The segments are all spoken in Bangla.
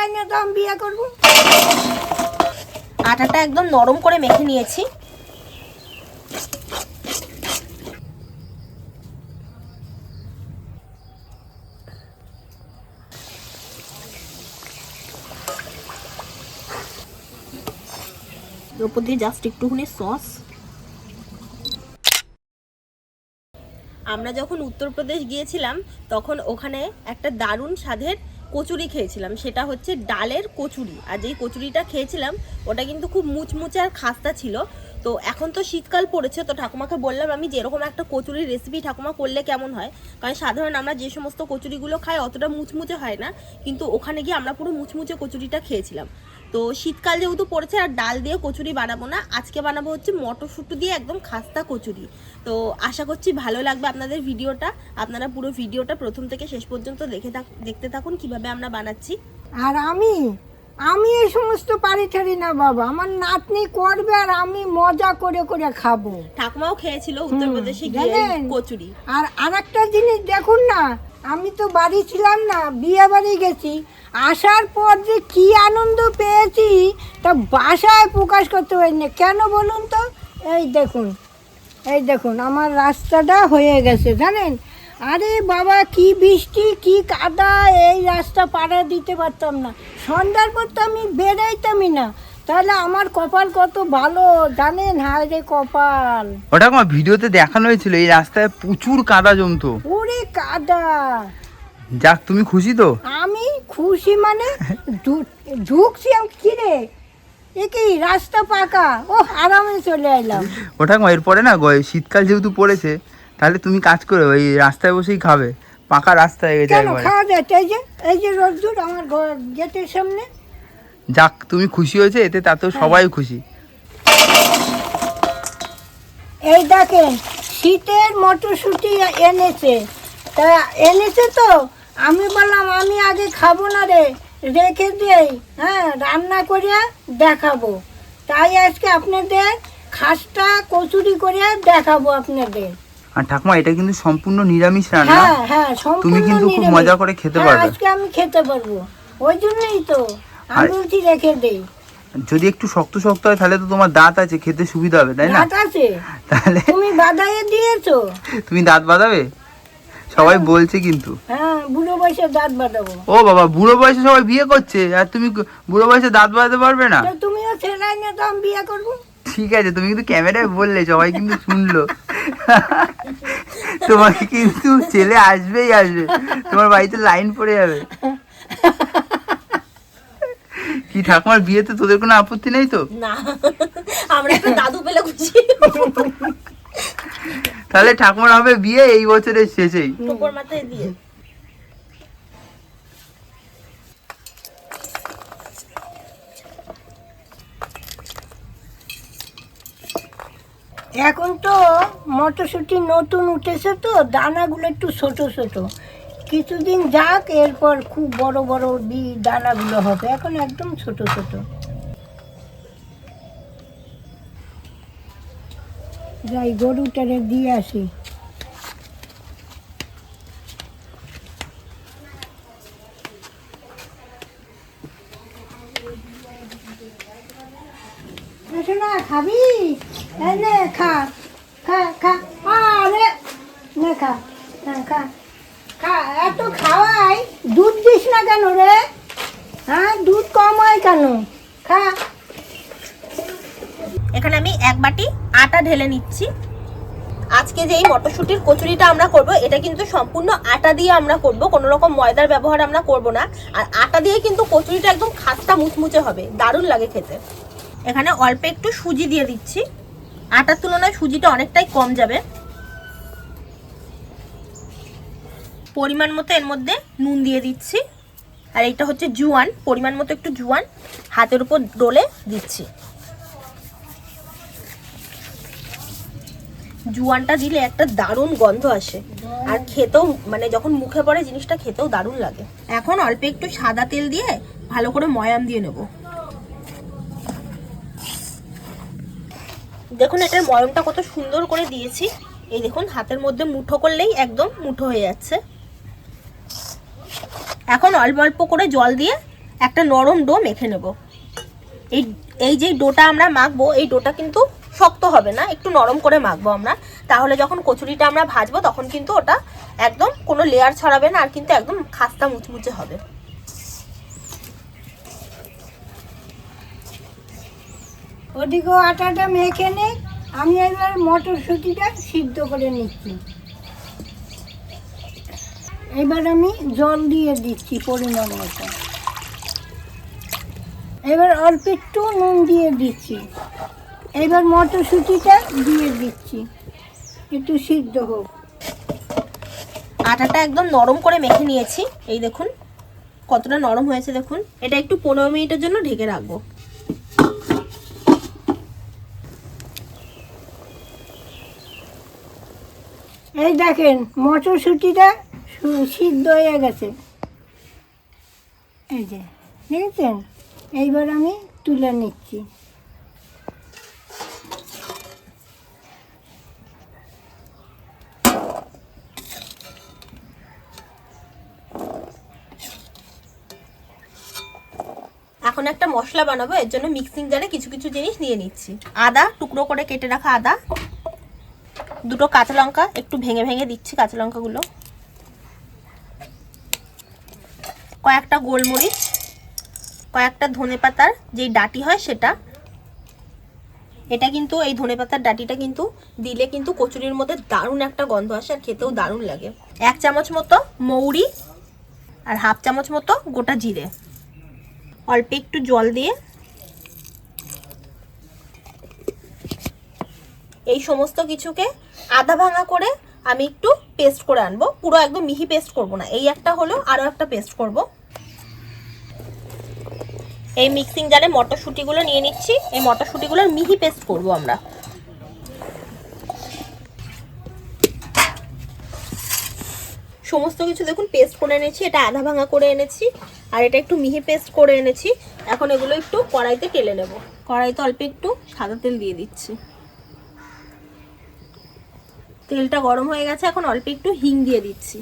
ছেলে তো আমি বিয়ে করব। আটাটা একদম নরম করে মেখে নিয়েছি। দিয়ে জাস্ট একটুখানি সস আমরা যখন উত্তরপ্রদেশ গিয়েছিলাম, তখন ওখানে একটা দারুণ স্বাদের কচুরি খেয়েছিলাম, সেটা হচ্ছে ডালের কচুরি। আর যেই কচুরিটা খেয়েছিলাম, ওটা কিন্তু খুব মুচমুচে আর খাস্তা ছিল। তো এখন তো শীতকাল পড়েছে, তো ঠাকুমাকে বললাম আমি যেরকম একটা কচুরির রেসিপি ঠাকুমা করলে কেমন হয়? কারণ সাধারণ আমরা যে সমস্ত কচুরিগুলো খাই, অতটা মুচমুচে হয় না। কিন্তু ওখানে গিয়ে আমরা পুরো মুচমুচে কচুরিটা খেয়েছিলাম। তো শীতকাল যেহেতু পড়েছে আর ডাল দিয়ে কচুরি বানাবো না আজকে বানাবো হচ্ছে মটরশুঁটি দিয়ে একদম খাস্তা কচুরি। তো আশা করছি ভালো লাগবে আপনাদের ভিডিওটা। আপনারা পুরো ভিডিওটা প্রথম থেকে শেষ পর্যন্ত দেখে দেখতে থাকুন কীভাবে আমরা বানাচ্ছি। আর আমি আমি এই সমস্ত পারি ছাড়ি না বাবা আমার নাতনি করবে আর আমি মজা করে করে খাব। ঠাকুমাও খেয়েছিল উত্তরপ্রদেশে গিয়ে কচুরি। আর আরেকটা জিনিস দেখুন না আমি তো বাড়ি ছিলাম না, বিয়ে বাড়ি গেছি। আসার পর যে কি আনন্দ পেয়েছি, তা বাসায় প্রকাশ করতে পারিনি কেন বলুন তো? এই দেখুন এই দেখুন, আমার রাস্তাটা হয়ে গেছে, জানেন? আরে বাবা, কি বৃষ্টি, কি কাদা, এই রাস্তা পাড়া দিতে পারতাম না। সন্ধ্যার পর তো আমি বেরোইতামই না। তাহলে আমার কপাল কত ভালো জানেন? হায় রে কপাল। ওটা আমার ভিডিওতে দেখানো হয়েছিল এই রাস্তায় প্রচুর কাদা জমতো ওরে কাদা। যাক তুমি খুশি তো? আমি খুশি মানে ঢুকছি আমি কিরে? এ কি রাস্তা পাকা? ও আরামে চলে এলাম ওটা এরপরে না শীতকাল যেহেতু পড়েছে তাহলে তুমি কাজ করে ওই রাস্তায় বসেই খাবে। পাকা রাস্তা হয়ে গেছে খাওয়া যাচ্ছে এই যে এই যে রোদ্দুর আমার ঘর গেটের সামনে। যাক তুমি খুশি হয়েছে এতে তাতেও সবাই খুশি। এই দেখেন শীতের মটরশুঁটি এনেছে। তা এনেছে তো? আমি বললাম আমি আগে খাব না রে রেখে দেই হ্যাঁ রান্না করে দেখাবো। তাই আজকে আপনাদের খাসটা কচুরি করে দেখাবো আপনাদের। আর ঠাকুমা এটা কিন্তু সম্পূর্ণ নিরামিষ রান্না। হ্যাঁ হ্যাঁ তুমি কিন্তু খুব মজা করে খেতে হ্যাঁ, পারবে। আজকে আমি খেতে পারব। ওই জন্যই তো। রেখে দেই যদি একটু শক্ত শক্ত হয় তাহলে তো তোমার দাঁত আছে খেতে সুবিধা হবে তাই না? দাঁত আছে। তাহলে তুমি বাদাইয়ে দিয়েছ। তুমি দাঁত বাঁধাবে? সবাই বলছে কিন্তু। হ্যাঁ বুড়ো বয়সে দাঁত বাঁধাবো। ও বাবা বুড়ো বয়সে সবাই বিয়ে করছে আর তুমি বুড়ো বয়সে দাঁত বাঁধাতে পারবে না? তুমিও ছেলে নিয়ে তো আমি বিয়ে করব। ঠিক আছে তুমি কিন্তু ক্যামেরায় বললে সবাই কিন্তু শুনলো। তোমাকে কিন্তু ছেলে আসবেই আসবে তোমার বাড়িতে লাইন পড়ে যাবে। কি ঠাকুমার বিয়েতে তোদের কোনো আপত্তি নেই তো? না। আমরা একটা দাদু পেলে খুশি। তাহলে ঠাকুমার হবে বিয়ে এই বছরের শেষেই। টোপর মাথায় দিয়ে। এখন তো মটরশুঁটি নতুন উঠেছে তো দানাগুলো একটু ছোট ছোট। কিছুদিন যাক, এরপর খুব বড় বড় বি দানাগুলো হবে। এখন একদম ছোট ছোট। যাই, গরুটারে দিয়ে আসি এসো না খাবি এই নে খা খা খা আরে নে খা হ্যাঁ খা খা এত খাওয়াই। দুধ দিস না কেন রে? হ্যাঁ দুধ কম হয় কেন? খা। এখানে আমি এক বাটি আটা ঢেলে নিচ্ছি। আজকে যে এই মটরশুঁটির কচুরিটা আমরা করব, এটা কিন্তু সম্পূর্ণ আটা দিয়ে আমরা করব। কোনো রকম ময়দার ব্যবহার আমরা করব না। আর আটা দিয়ে কিন্তু কচুরিটা একদম খাস্তা মুচমুচে হবে। দারুণ লাগে খেতে। এখানে অল্প একটু সুজি দিয়ে দিচ্ছি। আটার তুলনায় সুজিটা অনেকটাই কম যাবে। পরিমাণ মতো এর মধ্যে নুন দিয়ে দিচ্ছি। আর এইটা হচ্ছে জুয়ান, পরিমাণ মতো একটু জুয়ান হাতের উপর ডলে দিচ্ছি। জুয়ানটা দিলে একটা দারুণ গন্ধ আসে। আর খেতেও মানে যখন মুখে পড়ে জিনিসটা খেতেও দারুণ লাগে। এখন অল্প একটু সাদা তেল দিয়ে ভালো করে ময়াম দিয়ে নেব। দেখুন, এটার ময়মটা কত সুন্দর করে দিয়েছি। এই দেখুন, হাতের মধ্যে মুঠো করলেই একদম মুঠো হয়ে যাচ্ছে। এখন অল্প অল্প করে জল দিয়ে একটা নরম ডো মেখে নেব। এই এই যে ডোটা আমরা মাখবো, এই ডোটা কিন্তু শক্ত হবে না, একটু নরম করে মাখবো আমরা। তাহলে যখন কচুরিটা আমরা ভাজবো, তখন কিন্তু ওটা একদম কোনো লেয়ার ছড়াবে না, আর কিন্তু একদম খাস্তা মুচমুচে হবে। ওদিকেও আটাটা মেখে নে, আমি এবার মটরশুঁটিটা সিদ্ধ করে নিচ্ছি। এবার আমি জল দিয়ে দিচ্ছি পরিমাণ মতো। এবার অল্প একটু নুন দিয়ে দিচ্ছি। এবার মটরশুঁটিটা দিয়ে দিচ্ছি। একটু সিদ্ধ হোক। আটাটা একদম নরম করে মেখে নিয়েছি। এই দেখুন কতটা নরম হয়েছে দেখুন। এটা একটু পনেরো মিনিটের জন্য ঢেকে রাখব। এই দেখেন মটরশুঁটিটা সিদ্ধ হয়ে গেছে। এই যে, দেখেছেন? এইবার আমি তুলে নিচ্ছি। এখন একটা মশলা বানাবো, এর জন্য মিক্সিং জারে কিছু কিছু জিনিস নিয়ে নিচ্ছি। আদা, টুকরো করে কেটে রাখা আদা, দুটো কাঁচা লঙ্কা, একটু ভেঙে ভেঙে দিচ্ছি কাঁচা লঙ্কাগুলো। কয়েকটা গোলমরিচ, কয়েকটা ধনে পাতার যেই ডাটি হয় সেটা। এটা কিন্তু, এই ধনে পাতার ডাটিটা কিন্তু দিলে কিন্তু কচুরির মধ্যে দারুণ একটা গন্ধ আসে আর খেতেও দারুণ লাগে। এক চামচ মতো মৌরি আর হাফ চামচ মতো গোটা জিরে। অল্প একটু জল দিয়ে এই সমস্ত কিছুকে আধা ভাঙা করে আমি একটু পেস্ট করে আনব। পুরো একদম মিহি পেস্ট করব না। এই একটা হলো আরও একটা পেস্ট করব। এই মিক্সিং জারে মটরশুঁটিগুলো নিয়ে নিচ্ছি। এই মটরশুঁটিগুলোর মিহি পেস্ট করব আমরা। সমস্ত কিছু দেখুন পেস্ট করে এনেছি। এটা আধা ভাঙা করে এনেছি। আর এটা একটু মিহি পেস্ট করে এনেছি। এখন এগুলো একটু কড়াইতে টেলে নেব। কড়াইতে অল্প একটু সাদা তেল দিয়ে দিচ্ছি। তেলটা গরম হয়ে গেছে, এখন অল্প একটু হিং দিয়ে দিচ্ছি।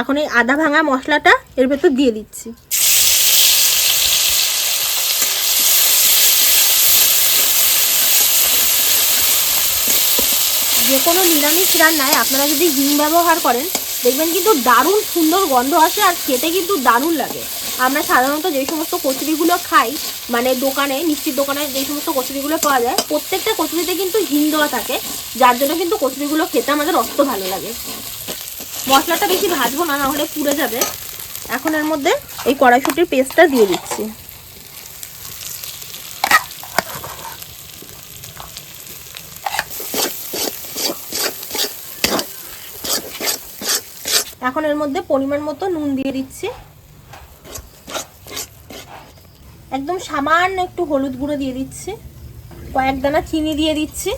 এখন এই আদা ভাঙা মশলাটা এর ভেতর দিয়ে দিচ্ছি। যে কোনো নিরামিষ রান্নায় আপনারা যদি হিং ব্যবহার করেন দেখবেন কিন্তু দারুণ সুন্দর গন্ধ আসে আর খেতে কিন্তু দারুণ লাগে। আমরা সাধারণত যে সমস্ত কচুরিগুলো খাই মানে দোকানে, মিষ্টির দোকানে যে সমস্ত কচুরিগুলো পাওয়া যায়, প্রত্যেকটা কচুরিতে কিন্তু হিং দেওয়া থাকে, যার জন্য কিন্তু কচুরিগুলো খেতে আমাদের অত ভালো লাগে। মশলাটা বেশি ভাজবো না নাহলে পুড়ে যাবে। এখন এর মধ্যে এই কড়াইশুটির পেস্টটা দিয়ে দিচ্ছি। এখন এর মধ্যে পরিমাণ মতো নুন দিয়ে দিচ্ছি। একদম সামান্য একটু হলুদ গুঁড়ো দিয়ে দিচ্ছি। কয়েক দানা চিনি দিয়ে দিচ্ছি।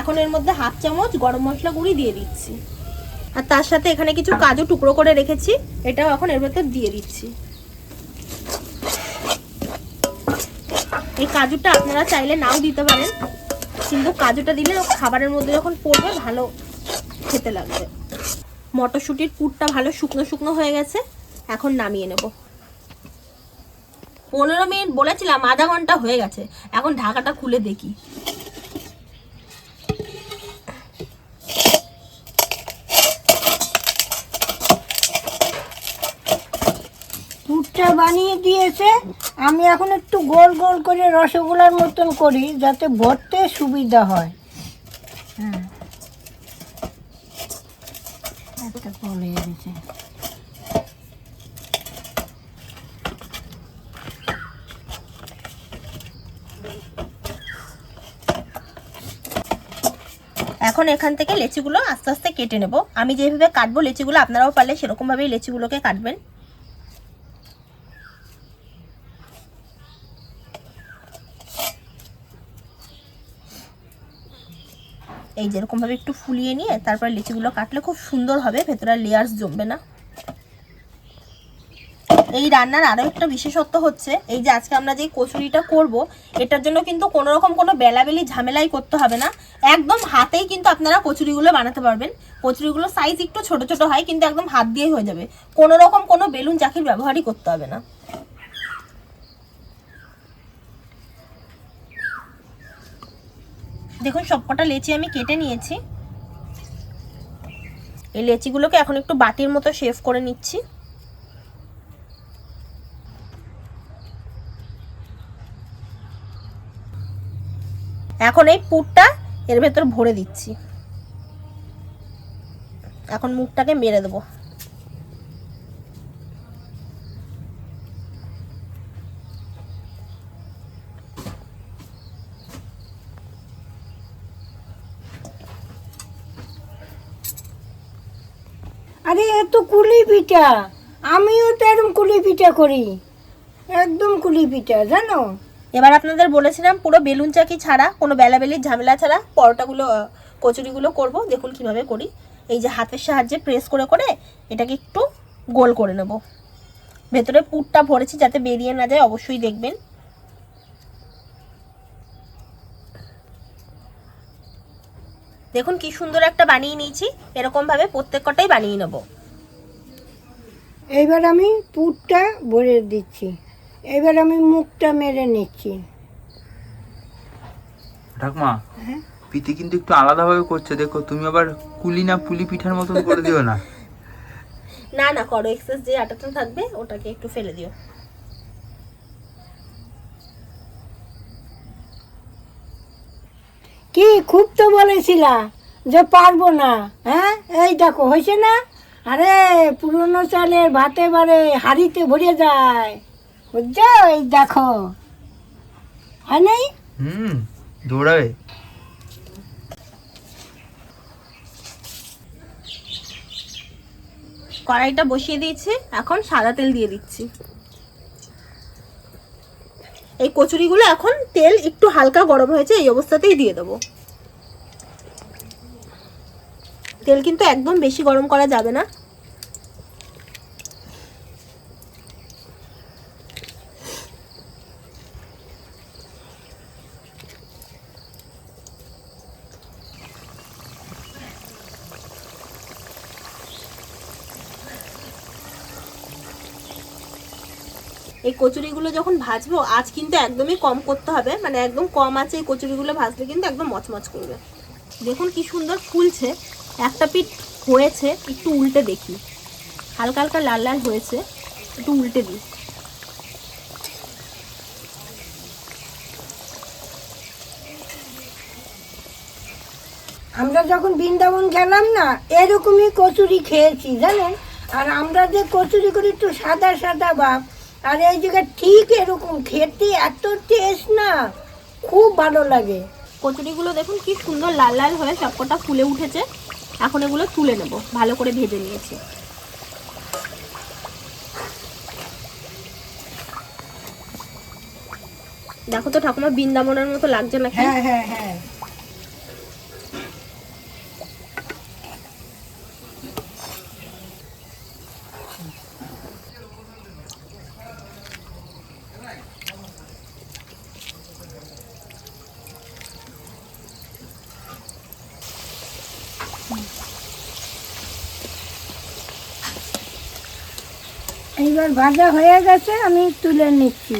এখন এর মধ্যে হাফ চামচ গরম মশলা গুঁড়ি দিয়ে দিচ্ছি। আর তার সাথে এখানে কিছু কাজু টুকরো করে রেখেছি, এটাও এখন এর ভেতর দিয়ে দিচ্ছি। এই কাজুটা আপনারা চাইলে নাও দিতে পারেন, কিন্তু কাজুটা দিলে খাবারের মধ্যে যখন পড়বে ভালো খেতে লাগবে। মটরশুঁটির পুরটা ভালো শুকনো শুকনো হয়ে গেছে, এখন নামিয়ে নেব। পনেরো মিনিট বলেছিলাম, আধা ঘণ্টা হয়ে গেছে, এখন ঢাকাটা খুলে দেখি পুরটা বানিয়ে দিয়েছে। আমি এখন একটু গোল গোল করে রসগোল্লার মতন করি, যাতে ভরতে সুবিধা হয়। হ্যাঁ। এখন এখান থেকে লেচিগুলো আস্তে আস্তে কেটে নেব। আমি যেভাবে কাটবো লেচিগুলো, আপনারাও পারলে সেরকমভাবেই লেচিগুলোকে কাটবেন। এই যেরকমভাবে একটু ফুলিয়ে নিয়ে তারপর লিচিগুলো কাটলে খুব সুন্দর হবে, ভেতরে লেয়ার্স জমবে না। এই রান্নার আরও একটা বিশেষত্ব হচ্ছে, এই যে আজকে আমরা যে কচুরিটা করব, এটার জন্য কিন্তু কোনো রকম কোনো বেলাবেলি ঝামেলাই করতে হবে না। একদম হাতেই কিন্তু আপনারা কচুরিগুলো বানাতে পারবেন। কচুরিগুলো সাইজ একটু ছোট ছোট হয়, কিন্তু একদম হাত দিয়েই হয়ে যাবে। কোনো রকম কোনো বেলুন চাকির ব্যবহারই করতে হবে না। দেখুন সবকটা লেচি আমি কেটে নিয়েছি। এই লেচিগুলোকে এখন একটু বাটির মতো শেভ করে নিচ্ছি। এখন এই পুরটা এর ভেতর ভরে দিচ্ছি। এখন মুখটাকে মেরে দেবো আরে এ তো কুলি পিঠা আমিও তো এরকম কুলি পিঠা করি। একদম কুলি পিঠা জানো? এবার আপনাদের বলেছিলাম, পুরো বেলুন চাকি ছাড়া, কোনো বেলাবেলির ঝামেলা ছাড়া পরোটাগুলো কচুরিগুলো করব, দেখুন কীভাবে করি। এই যে হাতের সাহায্যে প্রেস করে করে এটাকে একটু গোল করে নেব। ভেতরে পুরটা ভরেছি যাতে বেরিয়ে না যায়, অবশ্যই দেখবেন। দেখুন কি সুন্দর একটা বানিয়ে নিয়েছি, এরকমভাবে প্রত্যেক কটাই বানিয়ে নেব। এইবার আমি পুরটা ভরে দিচ্ছি। এবার আমি মুখটা মেরে নিচ্ছি। ঠাকমা হ্যাঁ? পিতি কিন্তু একটু আলাদাভাবে করছে। দেখো তুমি আবার কুলি না পুলি পিঠার মতন করে দিও না। না না করো। এক্সেস যে আটাটা থাকবে ওটাকে একটু ফেলে দিও। কি খুব তো বলেছিলা যে পারব না হ্যাঁ? এই দেখো হয়েছে না? আরে পুরনো চালের ভাতে বারে হাড়িতে ভরে যায়। বুঝছ? এই দেখো। হয় নাই? হুম দৌড়াবে। কড়াইটা বসিয়ে দিয়েছি এখন সাদা তেল দিয়ে দিচ্ছি। এই কচুরিগুলো এখন তেল একটু হালকা গরম হয়েছে এই অবস্থাতেই দিয়ে দেবো। তেল কিন্তু একদম বেশি গরম করা যাবে না। এই কচুরিগুলো যখন ভাজবো আজ কিন্তু একদমই কম করতে হবে। মানে একদম কম আছে এই কচুরিগুলো ভাজলে কিন্তু একদম মচমচ করবে। দেখুন কি সুন্দর ফুলছে। একটা পিঠ হয়েছে একটু উল্টে দেখি। হালকা হালকা লাল লাল হয়েছে একটু উল্টে দিই। আমরা যখন বৃন্দাবন গেলাম না এরকমই কচুরি খেয়েছি জানেন? আর আমরা যে কচুরি করি একটু সাদা সাদা ভাব আর এই জায়গায় ঠিক এরকম খেতে এত টেস্ট না খুব ভালো লাগে। কচুরিগুলো দেখুন কি সুন্দর লাল লাল হয়ে সবকটা ফুলে উঠেছে। এখন এগুলো তুলে নেব। ভালো করে ভেজে নিয়েছি। দেখো তো ঠাকুমা, বৃন্দাবনের মতো লাগছে নাকি? হ্যাঁ হ্যাঁ হ্যাঁ। এইবার ভাজা হয়ে গেছে আমি তুলে নিচ্ছি।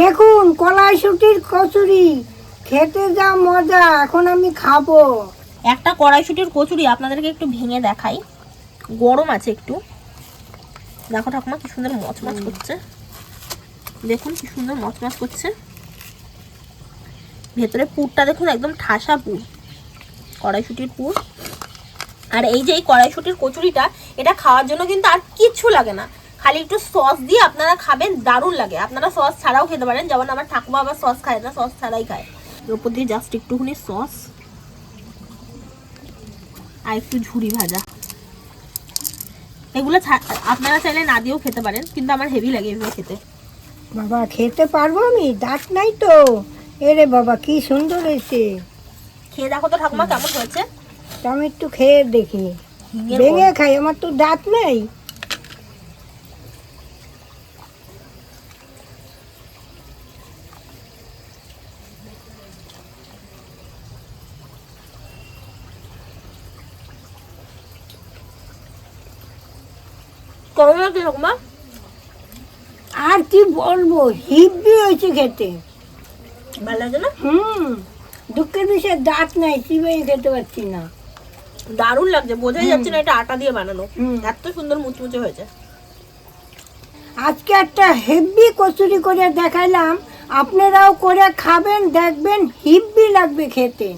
দেখুন কলাইশুটির কচুরি খেতে যা মজা এখন আমি খাব। একটা কড়াইশুটির কচুরি আপনাদেরকে একটু ভেঙে দেখাই। গরম আছে একটু। দেখো ঠাকুমা কি সুন্দর মচমচ করছে। দেখুন কি সুন্দর মচমচ করছে। ভেতরে পুরটা দেখুন একদম ঠাসা পুর। কড়াইশুটির পুর। আর এই যে এই কড়াইশুটির কচুরিটা এটা খাওয়ার জন্য কিন্তু আর কিচ্ছু লাগে না। খালি একটু সস দিয়ে আপনারা খাবেন দারুণ লাগে। আপনারা সস ছাড়াও খেতে পারেন যেমন আমার ঠাকুমা আবার সস খায় না সস ছাড়াই খায়। উপর দিয়ে জাস্ট একটুখানি সস আর একটু ঝুড়ি ভাজা। এগুলো আপনারা চাইলে না দিয়েও খেতে পারেন কিন্তু আমার হেভি লাগে এগুলো খেতে। বাবা খেতে পারব আমি? দাঁত নাই তো। এরে বাবা কি সুন্দর হয়েছে। খেয়ে দেখো তো ঠাকুমা কেমন হয়েছে। আমি একটু খেয়ে দেখি। ভেঙে খাই আমার তো দাঁত নেই। হয়েছে ঠাকুমা আর কি বলব হিব্বি হয়েছে খেতে। ভালো লাগছে না? হুম দুঃখের বিষয়ে দাঁত নাই চিবাই খেতে পারছি না। দারুণ লাগছে বোঝাই যাচ্ছে না এটা আটা দিয়ে বানানো। এত সুন্দর মুচমুচে হয়েছে। আজকে একটা হেভি কচুরি করে দেখাইলাম আপনারাও করে খাবেন দেখবেন হিব্বি লাগবে খেতে।